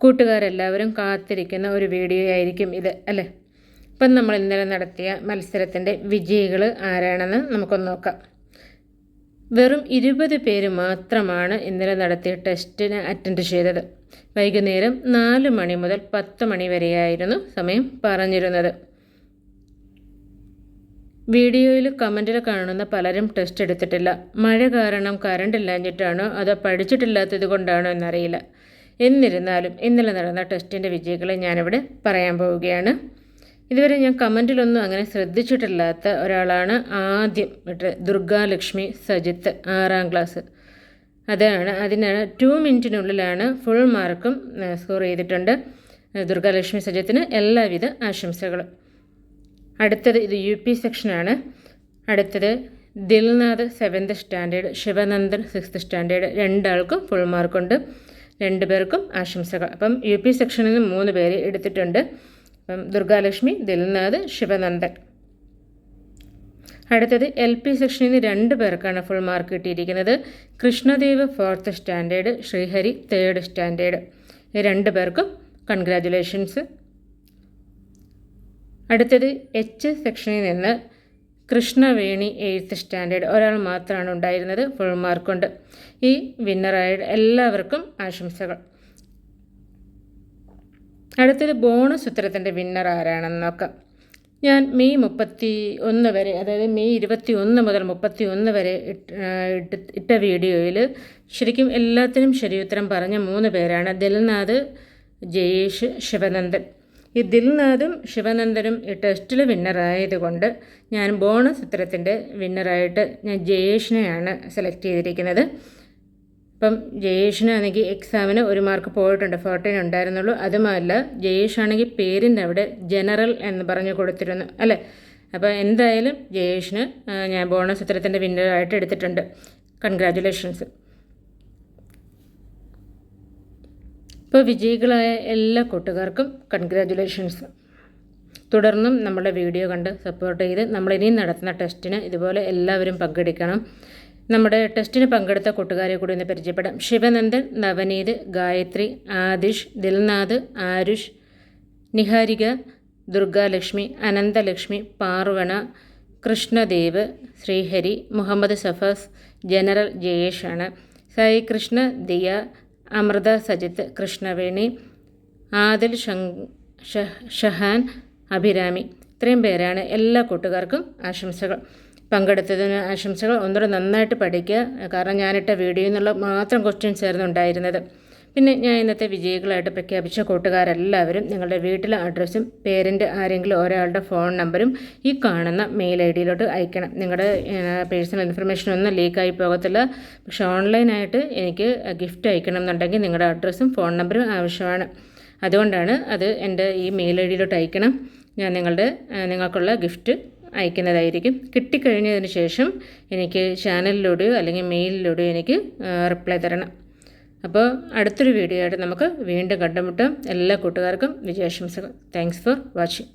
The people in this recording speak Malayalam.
കൂട്ടുകാരെല്ലാവരും കാത്തിരിക്കുന്ന ഒരു വീഡിയോ ആയിരിക്കും ഇത് അല്ലേ? ഇപ്പം നമ്മൾ ഇന്നലെ നടത്തിയ മത്സരത്തിന്റെ വിജയികൾ ആരാണെന്ന് നമുക്കൊന്ന് നോക്കാം. വെറും ഇരുപത് പേര് മാത്രമാണ് ഇന്നലെ നടത്തിയ ടെസ്റ്റിന് അറ്റൻഡ് ചെയ്തത്. വൈകുന്നേരം നാല് മണി മുതൽ പത്ത് മണി വരെയായിരുന്നു സമയം പറഞ്ഞിരുന്നത്. വീഡിയോയിൽ കമന്റിൽ കാണുന്ന പലരും ടെസ്റ്റ് എടുത്തിട്ടില്ല. മഴ കാരണം കറണ്ട് ഇല്ലാഞ്ഞിട്ടാണോ അതോ പഠിച്ചിട്ടില്ലാത്തത് കൊണ്ടാണോ എന്നറിയില്ല. എന്നിരുന്നാലും ഇന്നലെ നടന്ന ടെസ്റ്റിന്റെ വിജയികളെ ഞാനിവിടെ പറയാൻ പോവുകയാണ്. ഇതുവരെ ഞാൻ കമന്റിലൊന്നും അങ്ങനെ ശ്രദ്ധിച്ചിട്ടില്ലാത്ത ഒരാളാണ് ആദ്യം വിട്ട് ദുർഗാലക്ഷ്മി സജിത്ത് ആറാം ക്ലാസ്. അതാണ് അതിനാണ് ടു മിനിറ്റിനുള്ളിലാണ് ഫുൾ മാർക്കും സ്കോർ ചെയ്തിട്ടുണ്ട് ദുർഗാലക്ഷ്മി സജിത്തിന് എല്ലാവിധ ആശംസകളും. അടുത്തത് ഇത് യു പി സെക്ഷനാണ്. അടുത്തത് Dilnath seventh standard Sivanandan sixth standard രണ്ടാൾക്കും ഫുൾ മാർക്കുണ്ട് രണ്ട് പേർക്കും ആശംസകൾ. അപ്പം യു പി സെക്ഷനിൽ നിന്ന് മൂന്ന് പേര് എടുത്തിട്ടുണ്ട്. അപ്പം ദുർഗാലക്ഷ്മി ദിൽനാഥ് ശിവനന്ദൻ. അടുത്തത് എൽ പി സെക്ഷനിൽ നിന്ന് രണ്ട് പേർക്കാണ് ഫുൾ മാർക്ക് കിട്ടിയിരിക്കുന്നത്. Krishnadev fourth standard Sreehari third standard ഈ രണ്ട് പേർക്കും കൺഗ്രാജുലേഷൻസ് അടുത്തത് എച്ച് സെക്ഷനിൽ നിന്ന് കൃഷ്ണവേണി എയ്ത്ത് സ്റ്റാൻഡേർഡ്. ഒരാൾ മാത്രമാണ് ഉണ്ടായിരുന്നത്. ഫുൾ മാർക്കുണ്ട് ഈ വിന്നറായ എല്ലാവർക്കും ആശംസകൾ. അടുത്തത് ബോണസ് ഉത്തരത്തിന്റെ വിന്നർ ആരാണെന്ന് നോക്കാം. ഞാൻ മെയ് മുപ്പത്തി ഒന്ന് വരെ അതായത് മെയ് ഇരുപത്തി ഒന്ന് മുതൽ മുപ്പത്തി ഒന്ന് വരെ ഇട്ട വീഡിയോയിൽ ശരിക്കും എല്ലാത്തിനും ശരിയുത്തരം പറഞ്ഞ മൂന്ന് പേരാണ്. ദിൽനാഥ് ജയേഷ് ശിവനന്ദൻ. ഈ ദിൽനാഥും ശിവനന്ദനും ഈ ടെസ്റ്റിൽ വിന്നറായതുകൊണ്ട് ഞാൻ ബോണസ് ചിത്രത്തിന്റെ വിന്നറായിട്ട് ഞാൻ ജയേഷിനെയാണ് സെലക്ട് ചെയ്തിരിക്കുന്നത്. അപ്പം ജയേഷിനാണെങ്കിൽ എക്സാമിന് ഒരു മാർക്ക് പോയിട്ടുണ്ട് ഫോർട്ടീൻ ഉണ്ടായിരുന്നുള്ളൂ. അതുമല്ല ജയേഷ് ആണെങ്കിൽ പേരിന്റെ അവിടെ ജനറൽ എന്ന് പറഞ്ഞു കൊടുത്തിരുന്നു. അല്ലേ? അപ്പോൾ എന്തായാലും ജയേഷിന് ഞാൻ ബോണസ് ചിത്രത്തിന്റെ വിന്നറായിട്ട് എടുത്തിട്ടുണ്ട്. കൺഗ്രാറ്റുലേഷൻസ് ഇപ്പോൾ വിജയികളായ എല്ലാ കൂട്ടുകാർക്കും കൺഗ്രാറ്റുലേഷൻസ് തുടർന്നും നമ്മുടെ വീഡിയോ കണ്ട് സപ്പോർട്ട് ചെയ്ത് നമ്മളിനിയും നടത്തുന്ന ടെസ്റ്റിന് ഇതുപോലെ എല്ലാവരും പങ്കെടുക്കണം. നമ്മുടെ ടെസ്റ്റിന് പങ്കെടുത്ത കൂട്ടുകാരെ കൂടി ഒന്ന് പരിചയപ്പെടാം. ശിവനന്ദൻ നവനീത് ഗായത്രി ആദിഷ് ദിൽനാഥ് ആരുഷ് നിഹാരിക ദുർഗാലക്ഷ്മി അനന്തലക്ഷ്മി പാർവണ കൃഷ്ണദേവ് ശ്രീഹരി മുഹമ്മദ് സഫാസ് ജനറൽ ജയേഷാണ്. സായി കൃഷ്ണ ദിയ അമൃത സജിത്ത് കൃഷ്ണവേണി ആദിൽ ഷഹാൻ അഭിരാമി. ഇത്രയും പേരാണ് എല്ലാ കൂട്ടുകാർക്കും ആശംസകൾ. പങ്കെടുത്തതിന് ആശംസകൾ. ഒന്നുകൂടെ നന്നായിട്ട് പഠിക്കുക. കാരണം ഞാനിട്ട വീഡിയോ എന്നുള്ള മാത്രം ക്വസ്റ്റ്യൻസ് ആയിരുന്നു ഉണ്ടായിരുന്നത് പിന്നെ ഞാൻ ഇന്നത്തെ വിജയികളായിട്ട് പ്രഖ്യാപിച്ച കൂട്ടുകാരെല്ലാവരും നിങ്ങളുടെ വീട്ടിലെ അഡ്രസ്സും പേരന്റ് ആരെങ്കിലും ഒരാളുടെ ഫോൺ നമ്പറും ഈ കാണുന്ന മെയിൽ ഐ ഡിയിലോട്ട് അയക്കണം നിങ്ങളുടെ പേഴ്സണൽ ഇൻഫർമേഷൻ ഒന്നും ലീക്കായി പോകത്തില്ല. പക്ഷേ ഓൺലൈനായിട്ട് എനിക്ക് ഗിഫ്റ്റ് അയക്കണം എന്നുണ്ടെങ്കിൽ നിങ്ങളുടെ അഡ്രസ്സും ഫോൺ നമ്പറും ആവശ്യമാണ്. അതുകൊണ്ടാണ് അത് എന്റെ ഈ മെയിൽ ഐ ഡിയിലോട്ട് അയക്കണം. ഞാൻ നിങ്ങളുടെ നിങ്ങൾക്കുള്ള ഗിഫ്റ്റ് അയക്കുന്നതായിരിക്കും. കിട്ടിക്കഴിഞ്ഞതിന് ശേഷം എനിക്ക് ചാനലിലൂടെയോ അല്ലെങ്കിൽ മെയിലിലൂടെയോ എനിക്ക് റിപ്ലൈ തരണം. അപ്പോൾ അടുത്തൊരു വീഡിയോ ആയിട്ട് നമുക്ക് വീണ്ടും കണ്ടുമുട്ടാം. എല്ലാ കൂട്ടുകാർക്കും വിജയാശംസകൾ. Thanks for watching